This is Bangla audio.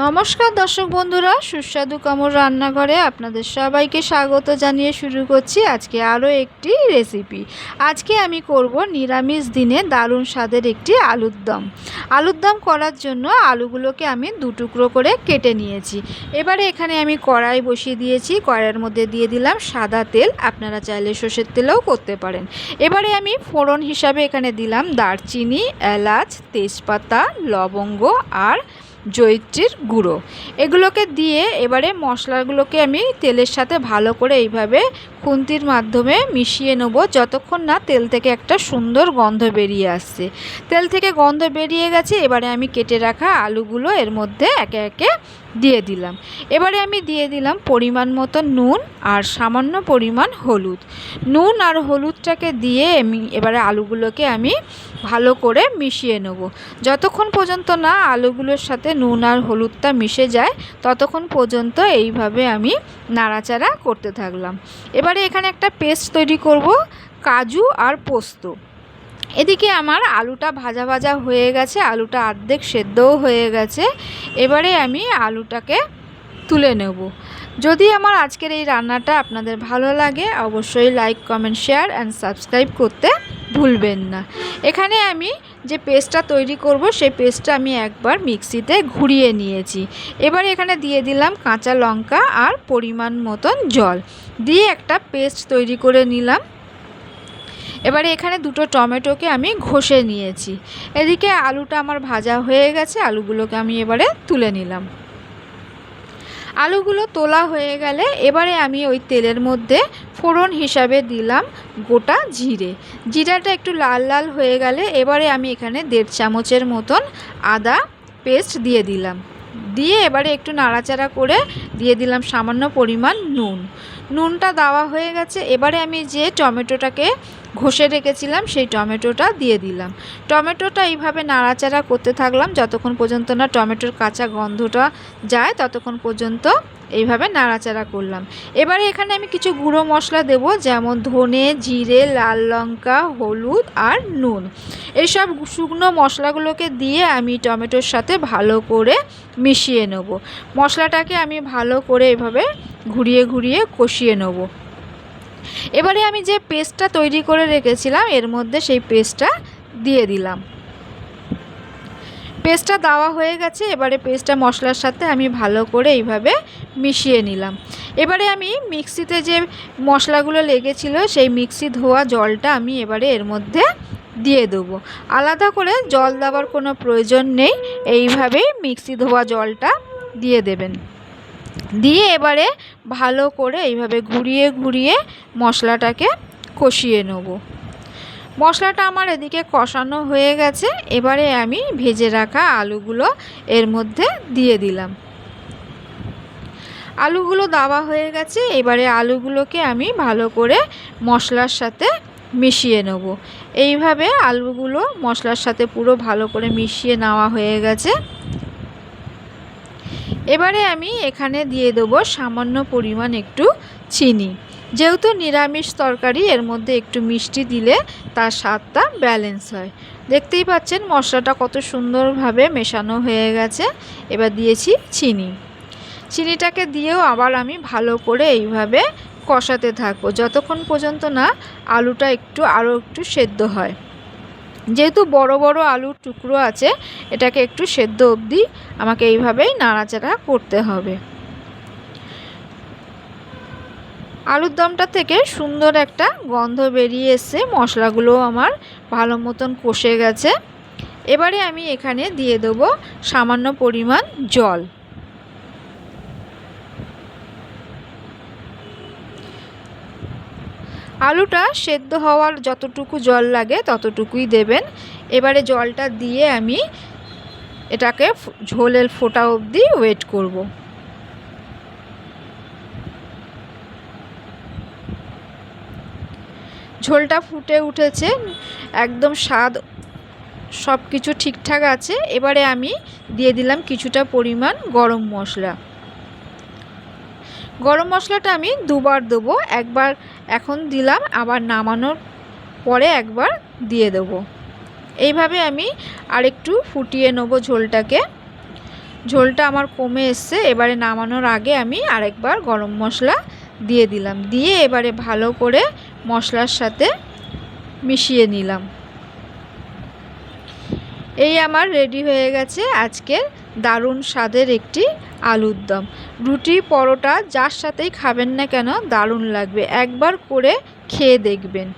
নমস্কার দর্শক বন্ধুরা, সুস্বাদু কামর রান্নাঘরে আপনাদের সবাইকে স্বাগত জানিয়ে শুরু করছি আজকে আরও একটি রেসিপি আজকে আমি করব নিরামিষ দিনে দারুণ স্বাদের একটি আলুর দম। আলুর দম করার জন্য আলুগুলোকে আমি দু টুকরো করে কেটে নিয়েছি। এবারে এখানে আমি কড়াই বসিয়ে দিয়েছি, কড়াইয়ের মধ্যে দিয়ে দিলাম সাদা তেল, আপনারা চাইলে সর্ষের তেলেও করতে পারেন। এবারে আমি ফোড়ন হিসাবে এখানে দিলাম দারচিনি, এলাচ, তেজপাতা, লবঙ্গ আর জৈত্রীর গুঁড়ো। এগুলোকে দিয়ে এবারে মশলাগুলোকে আমি তেলের সাথে ভালো করে এইভাবে খুন্তির মাধ্যমে মিশিয়ে নেব, যতক্ষণ না তেল থেকে একটা সুন্দর গন্ধ বেরিয়ে আসছে। তেল থেকে গন্ধ বেরিয়ে গেছে, এবারে আমি কেটে রাখা আলুগুলো এর মধ্যে একে একে দিয়ে দিলাম। এবারে আমি দিয়ে দিলাম পরিমাণ মতো নুন আর সামান্য পরিমাণ হলুদ। নুন আর হলুদটাকে দিয়ে আমি এবারে আলুগুলোকে আমি ভালো করে মিশিয়ে নেব। যতক্ষণ পর্যন্ত না আলুগুলোর সাথে নুন আর হলুদটা মিশে যায়, ততক্ষণ পর্যন্ত এইভাবে আমি নাড়াচাড়া করতে থাকলাম। এবারে এখানে একটা পেস্ট তৈরি করব, কাজু আর পোস্ত। এদিকে আমার আলুটা ভাজা ভাজা হয়ে গেছে, আলুটা অর্ধেক সেদ্ধও হয়ে গেছে। এবারে আমি আলুটাকে তুলে নেব। যদি আমার আজকের এই রান্নাটা আপনাদের ভালো লাগে, অবশ্যই like comment share and subscribe করতে ভুলবেন না। এখানে আমি যে পেস্টটা তৈরি করব, সেই পেস্টটা আমি একবার মিক্সিতে ঘুরিয়ে নিয়েছি। এবার এখানে দিয়ে দিলাম কাঁচা লঙ্কা আর পরিমাণ মতন জল। দিয়ে একটা পেস্ট তৈরি করে নিলাম। এবারে এখানে দুটো টমেটোকে আমি ঘষে নিয়েছি। এদিকে আলুটা আমার ভাজা হয়ে গেছে, আলুগুলোকে আমি এবারে তুলে নিলাম। আলুগুলো তোলা হয়ে গেলে এবারে আমি ওই তেলের মধ্যে ফোড়ন হিসাবে দিলাম গোটা জিরে। জিরাটা একটু লাল লাল হয়ে গেলে এবারে আমি এখানে দেড় চামচের মতন আদা পেস্ট দিয়ে দিলাম। দিয়ে এবারে একটু নাড়াচাড়া করে দিয়ে দিলাম সামান্য পরিমাণ নুন। নুনটা দেওয়া হয়ে গেছে। এবারে আমি যে টমেটোটাকে ঘষে রেখেছিলাম, সেই টমেটোটা দিয়ে দিলাম। টমেটোটা এইভাবে নাড়াচাড়া করতে থাকলাম যতক্ষণ পর্যন্ত না টমেটোর কাঁচা গন্ধটা যায় ততক্ষণ পর্যন্ত এইভাবে নাড়াচাড়া করলাম। এবারে এখানে আমি কিছু গুঁড়ো মশলা দেব, যেমন ধনে, জিরে, লাল লঙ্কা, হলুদ আর নুন। এইসব শুকনো মশলাগুলোকে দিয়ে আমি টমেটোর সাথে ভালো করে মিশিয়ে নেব। মশলাটাকে আমি ভালো করে এভাবে ঘুরিয়ে ঘুরিয়ে কষিয়ে নেব। এবারে আমি যে পেস্টটা তৈরি করে রেখেছিলাম, এর মধ্যে সেই পেস্টটা দিয়ে দিলাম। পেস্টটা দেওয়া হয়ে গেছে, এবারে পেস্টটা মশলার সাথে আমি ভালো করে এইভাবে মিশিয়ে নিলাম। এবারে আমি মিক্সিতে যে মশলাগুলো লেগেছিল, সেই মিক্সি ধোয়া জলটা আমি এবারে এর মধ্যে দিয়ে দেবো। আলাদা করে জল দেওয়ার কোনো প্রয়োজন নেই। এইভাবেই মিক্সি ধোয়া জলটা দিয়ে দেবেন। দিয়ে এবারে ভালো করে এইভাবে ঘুরিয়ে ঘুরিয়ে মশলাটাকে কষিয়ে নেব। মশলাটা আমার এদিকে কষানো হয়ে গেছে। এবারে আমি ভেজে রাখা আলুগুলো এর মধ্যে দিয়ে দিলাম। আলুগুলো দেওয়া হয়ে গেছে। এবারে আলুগুলোকে আমি ভালো করে মশলার সাথে মিশিয়ে নেব। এইভাবে আলুগুলো মশলার সাথে পুরো ভালো করে মিশিয়ে নেওয়া হয়ে গেছে। এবারে আমি এখানে দিয়ে দেবো সামান্য পরিমাণ একটু চিনি। যেহেতু নিরামিষ তরকারি, এর মধ্যে একটু মিষ্টি দিলে তার স্বাদটা ব্যালেন্স হয়। দেখতেই পাচ্ছেন মশলাটা কত সুন্দরভাবে মেশানো হয়ে গেছে। এবার দিয়েছি চিনি। চিনিটাকে দিয়েও আবার আমি ভালো করে এইভাবে কষাতে থাকব। যতক্ষণ পর্যন্ত না আলুটা একটু, আরও একটু সেদ্ধ হয়। যেহেতু বড় বড় আলুর টুকরো আছে, এটাকে একটু সেদ্ধ অবধি আমাকে এইভাবেই নাড়াচাড়া করতে হবে। আলুর দমটা থেকে সুন্দর একটা গন্ধ বেরিয়ে এসছে মশলাগুলো আমার ভালো মতন কষে গেছে। এবারে আমি এখানে দিয়ে দেবো সামান্য পরিমাণ জল। আলুটা সেদ্ধ হওয়ার যতটুকু জল লাগে ততটুকুই দেবেন। এবারে জলটা দিয়ে আমি এটাকে ঝোলের ফোটা অবধি ওয়েট করব। ঝোলটা ফুটে উঠেছে, একদম স্বাদ সব কিছু ঠিকঠাক আছে। এবারে আমি দিয়ে দিলাম কিছুটা পরিমাণ গরম মশলা। গরম মশলাটা আমি দুবার দেবো। একবার এখন দিলাম, আবার নামানোর পরে একবার দিয়ে দেবো। এইভাবে আমি আরেকটু ফুটিয়ে নেব ঝোলটাকে। ঝোলটা আমার কমে এসছে, এবারে নামানোর আগে আমি আরেকবার গরম মশলা দিয়ে দিলাম। দিয়ে এবারে ভালো করে মশলার সাথে মিশিয়ে নিলাম। এই আমার রেডি হয়ে গেছে আজকের দারুণ স্বাদের একটি আলুর দম। রুটি, পরোটা, যার সাথেই খাবেন না কেন, দারুণ লাগবে। একবার করে খেয়ে দেখবেন।